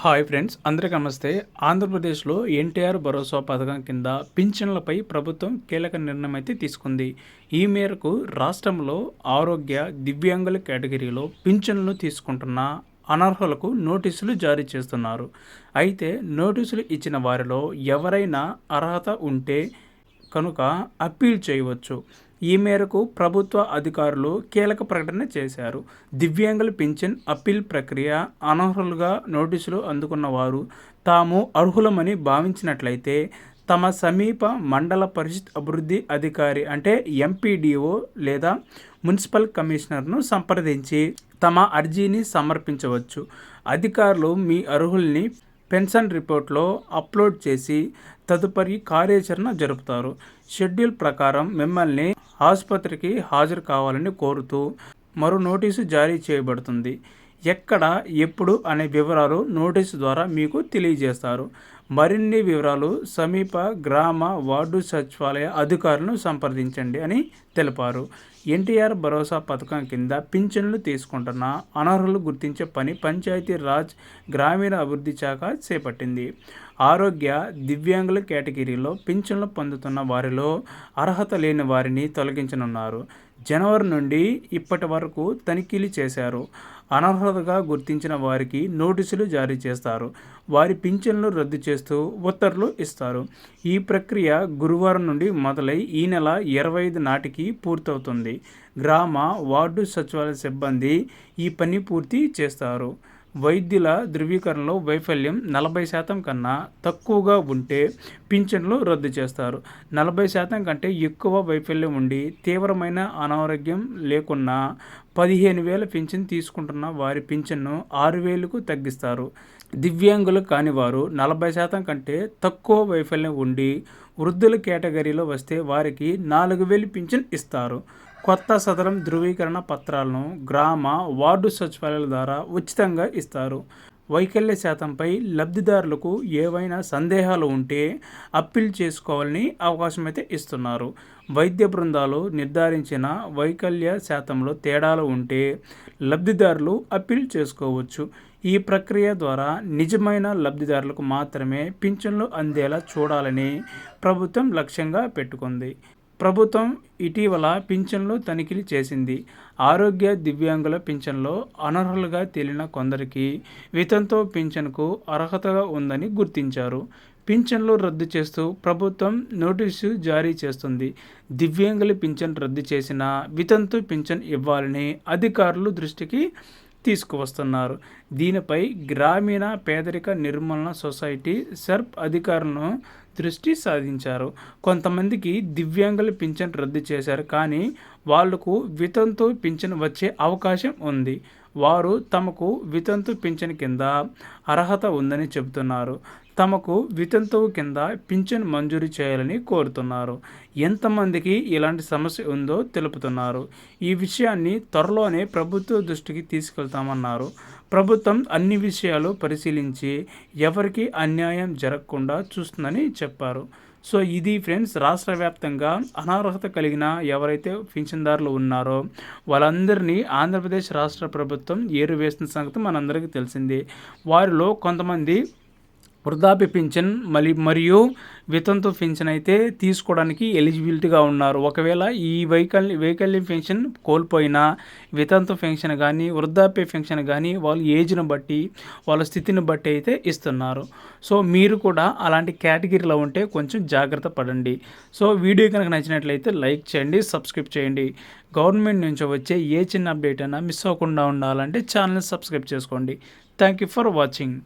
Hi friends అందరికీ నమస్తే. ఆంధ్రప్రదేశ్లో ఎన్టీఆర్ భరోసా పథకం కింద పింఛన్లపై ప్రభుత్వం కీలక నిర్ణయం అయితే తీసుకుంది. ఈ మేరకు రాష్ట్రంలో ఆరోగ్య దివ్యాంగుల కేటగిరీలో పింఛన్లు తీసుకుంటున్న అనర్హులకు నోటీసులు జారీ చేస్తున్నారు. అయితే నోటీసులు ఇచ్చిన వారిలో ఎవరైనా అర్హత ఉంటే కనుక అప్పీల్ చేయవచ్చు. ఈ మేరకు ప్రభుత్వ అధికారులు కీలక ప్రకటన చేశారు. దివ్యాంగుల పింఛన్ అప్పీల్ ప్రక్రియ అనర్హులుగా నోటీసులు అందుకున్న వారు తాము అర్హులమని భావించినట్లయితే తమ సమీప మండల పరిషత్ అభివృద్ధి అధికారి అంటే ఎంపీడీఓ లేదా మున్సిపల్ కమిషనర్ను సంప్రదించి తమ అర్జీని సమర్పించవచ్చు. అధికారులు మీ అర్హుల్ని పెన్షన్ రిపోర్ట్లో అప్లోడ్ చేసి తదుపరి కార్యాచరణ జరుపుతారు. షెడ్యూల్ ప్రకారం మిమ్మల్ని ఆసుపత్రికి హాజరు కావాలని కోరుతూ మరో నోటీసు జారీ చేయబడుతుంది. ఎక్కడ ఎప్పుడు అనే వివరాలు నోటీసు ద్వారా మీకు తెలియజేస్తారు. మరిన్ని వివరాలు సమీప గ్రామ వార్డు సచివాలయ అధికారులను సంప్రదించండి అని తెలిపారు. ఎన్టీఆర్ భరోసా పథకం కింద పింఛన్లు తీసుకుంటున్న అనర్హులు గుర్తించే పని పంచాయతీ రాజ్ గ్రామీణ అభివృద్ధి శాఖ చేపట్టింది. ఆరోగ్య దివ్యాంగుల కేటగిరీలో పింఛన్లు పొందుతున్న వారిలో అర్హత లేని వారిని తొలగించనున్నారు. జనవరి నుండి ఇప్పటి వరకు తనిఖీలు చేశారు. అనర్హతగా గుర్తించిన వారికి నోటీసులు జారీ చేస్తారు. వారి పింఛన్లు రద్దు చేస్తూ ఉత్తర్వులు ఇస్తారు. ఈ ప్రక్రియ గురువారం నుండి మొదలై ఈ నెల ఇరవై ఐదు నాటికి పూర్తవుతుంది. గ్రామ వార్డు సచివాలయ సిబ్బంది ఈ పని పూర్తి చేస్తారు. వైద్యుల ధృవీకరణలో వైఫల్యం నలభై శాతం కన్నా తక్కువగా ఉంటే పింఛన్లు రద్దు చేస్తారు. నలభై శాతం కంటే ఎక్కువ వైఫల్యం ఉండి తీవ్రమైన అనారోగ్యం లేకున్నా పదిహేను వేల పింఛన్ తీసుకుంటున్న వారి పింఛన్ను ఆరు వేలకు తగ్గిస్తారు. దివ్యాంగులు కాని వారు నలభై శాతం కంటే తక్కువ వైఫల్యం ఉండి వృద్ధుల కేటగిరీలో వస్తే వారికి నాలుగు వేలు పింఛన్ ఇస్తారు. కొత్త సదరం ధృవీకరణ పత్రాలను గ్రామ వార్డు సచివాలయాల ద్వారా ఉచితంగా ఇస్తారు. వైకల్య శాతంపై లబ్ధిదారులకు ఏవైనా సందేహాలు ఉంటే అప్పీల్ చేసుకోవాలని అవకాశం అయితే ఇస్తున్నారు. వైద్య బృందాలు నిర్ధారించిన వైకల్య శాతంలో తేడాలు ఉంటే లబ్ధిదారులు అప్పీల్ చేసుకోవచ్చు. ఈ ప్రక్రియ ద్వారా నిజమైన లబ్ధిదారులకు మాత్రమే పింఛన్లు అందేలా చూడాలని ప్రభుత్వం లక్ష్యంగా పెట్టుకుంది. ప్రభుత్వం ఇటీవల పింఛన్లు తనిఖీలు చేసింది. ఆరోగ్య దివ్యాంగుల పింఛన్లో అనర్హులుగా తేలిన కొందరికి వితంతో పింఛన్కు అర్హతగా ఉందని గుర్తించారు. పింఛన్లు రద్దు చేస్తూ ప్రభుత్వం నోటీసు జారీ చేస్తుంది. దివ్యాంగుల పింఛన్ రద్దు చేసిన వితంతు పింఛన్ ఇవ్వాలని అధికారులు దృష్టికి తీసుకువస్తున్నారు. దీనిపై గ్రామీణ పేదరిక నిర్మూలన సొసైటీ సెర్ప్ అధికారులను దృష్టి సాధించారు. కొంతమందికి దివ్యాంగుల పింఛన్ రద్దు చేశారు. కానీ వాళ్ళకు వితంతు పింఛన్ వచ్చే అవకాశం ఉంది. వారు తమకు వితంతు పింఛన్ కింద అర్హత ఉందని చెబుతున్నారు. తమకు వితంతువు కింద పింఛన్ మంజూరు చేయాలని కోరుతున్నారు. ఎంతమందికి ఇలాంటి సమస్య ఉందో తెలుపుతున్నారు. ఈ విషయాన్ని త్వరలోనే ప్రభుత్వ దృష్టికి తీసుకెళ్తామన్నారు. ప్రభుత్వం అన్ని విషయాలు పరిశీలించి ఎవరికి అన్యాయం జరగకుండా చూస్తుందని చెప్పారు. సో ఇది ఫ్రెండ్స్ రాష్ట్ర వ్యాప్తంగా అనార్హత కలిగిన ఎవరైతే పింఛన్దారులు ఉన్నారో వాళ్ళందరినీ ఆంధ్రప్రదేశ్ రాష్ట్ర ప్రభుత్వం ఏరు వేసిన సంగతి మనందరికీ తెలిసింది. వారిలో కొంతమంది వృద్ధాప్య పింఛన్ మళ్ళీ మరియు వితంతు పెన్షన్ అయితే తీసుకోవడానికి ఎలిజిబిలిటీగా ఉన్నారు. ఒకవేళ ఈ వైకల్య వైకల్యం పెన్షన్ కోల్పోయినా వితంతు పెన్షన్ కానీ వృద్ధాప్య పెన్షన్ కానీ వాళ్ళు ఏజ్ను బట్టి వాళ్ళ స్థితిని బట్టి అయితే ఇస్తున్నారు. సో మీరు కూడా అలాంటి కేటగిరీలో ఉంటే కొంచెం జాగ్రత్త పడండి. సో వీడియో కనుక నచ్చినట్లయితే లైక్ చేయండి సబ్స్క్రైబ్ చేయండి. గవర్నమెంట్ నుంచి వచ్చే ఏ చిన్న అప్డేట్ అయినా మిస్ అవ్వకుండా ఉండాలంటే ఛానల్ సబ్స్క్రైబ్ చేసుకోండి. Thank you for watching.